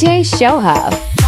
DJ Show Huff.